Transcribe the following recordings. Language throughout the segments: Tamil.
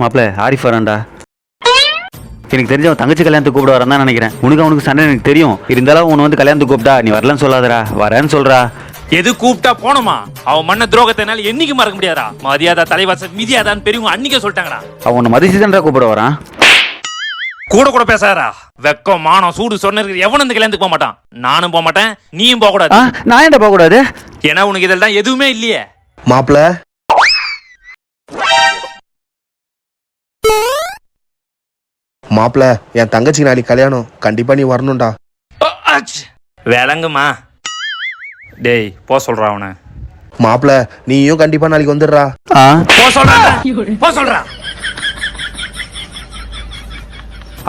மாப்பிள்ள ஆரிஃப் வரான்டா. எனக்கு தெரிஞ்ச அவன் தங்கச்சி கல்யாணத்துக்கு கூப்பிட வரேன் தான் நினைக்கிறேன். உனக்கு அவனுக்கு சண்டை எனக்கு தெரியும். இருந்தாலும் உன்னை வந்து கல்யாணத்துக்கு கூப்பிட்டா நீ வரலன்னு சொல்லாதடா. வரேன்னு சொல்றா. எது கூப்பிட்டா போனோமா அவன் மண்ண துரோகத்தினால என்னைக்கு மறக்க முடியாதா? மரியாதை தலைவாசல் மிதியாதான்னு பெரியவங்க அன்னைக்கே சொல்லிட்டாங்கடா. அவன் உன்னை மதிச்சு தான்டா கூப்பிட வரான். கூட கூட பேசாதடா. வெக்கம் மானம் சூடு சொன்னதுக்கு எவனும் இந்த கல்யாணத்துக்கு போக மாட்டான். நானும் போக மாட்டேன் நீயும் போக கூடாது நான் ஏன்டா போகக்கூடாது? ஏன்னா உனக்கு இதெல்லாம் எதுவுமே இல்லையே. மாப்பிள மாப்பிள என் தங்கச்சிக்கு நாளைக்கு கல்யாணம். கண்டிப்பா நீ வரணும்டா. விளங்குமா? டேய் போ சொல்றா அவனை. மாப்பிள நீயும் கண்டிப்பா நாளைக்கு வந்துடுறா. போ சொல்றா. போ சொல்றா.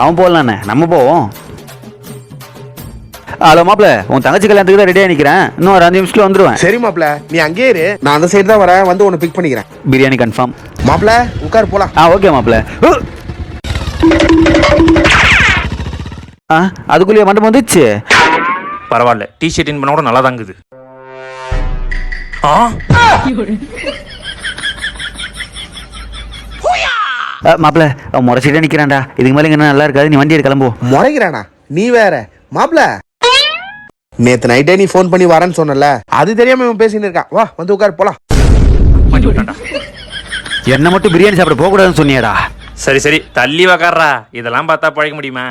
அவன் போடலாண்ணே நம்ம போவோம். ஹலோ மாப்பிள்ள உன் தங்கச்சி கல்யாணத்துக்கு தான் ரெடியாக நிற்கிறேன் இன்னும் ஒரு அஞ்சு நிமிஷத்துல வந்துடுவேன் சரி மாப்பிள நீ அங்கேயே இரு. நான் அந்த சைடு தான் வரேன். வந்து உன்னை பிக் பண்ணிக்கிறேன். பிரியாணி கன்ஃபார்ம் மாப்பிள உட்கார் போலாம். ஆ ஓகே மாப்பிள்ள ஆ அதுக்குள்ளேயே மண்டபம் வந்துச்சு பரவாயில்ல டி ஷர்ட் இன் பண்ண கூட நல்லா தாங்குது. ஆ? அவன் முறைச்சிட்டே நிற்கிறான்டா இதுக்கு மேலே இங்கே நல்லா இருக்காது நீ வண்டி எடுத்து கிளம்பு. முறைக்கிறானா நீ வேற. மாப்பிள. நேத்து நைட்டே நீ ஃபோன் பண்ணி வரேன்னு சொன்னல. அது தெரியாம இவன் பேசின்னு இருக்கான். வா வந்து உட்கார் போலாம். என்ன மட்டும் பிரியாணி சாப்பிட போகக்கூடாதுன்னு சொன்னியாடா. சரி சரி. தள்ளி உக்காடுறா இதெல்லாம் பார்த்தா பழைக்க முடியுமா?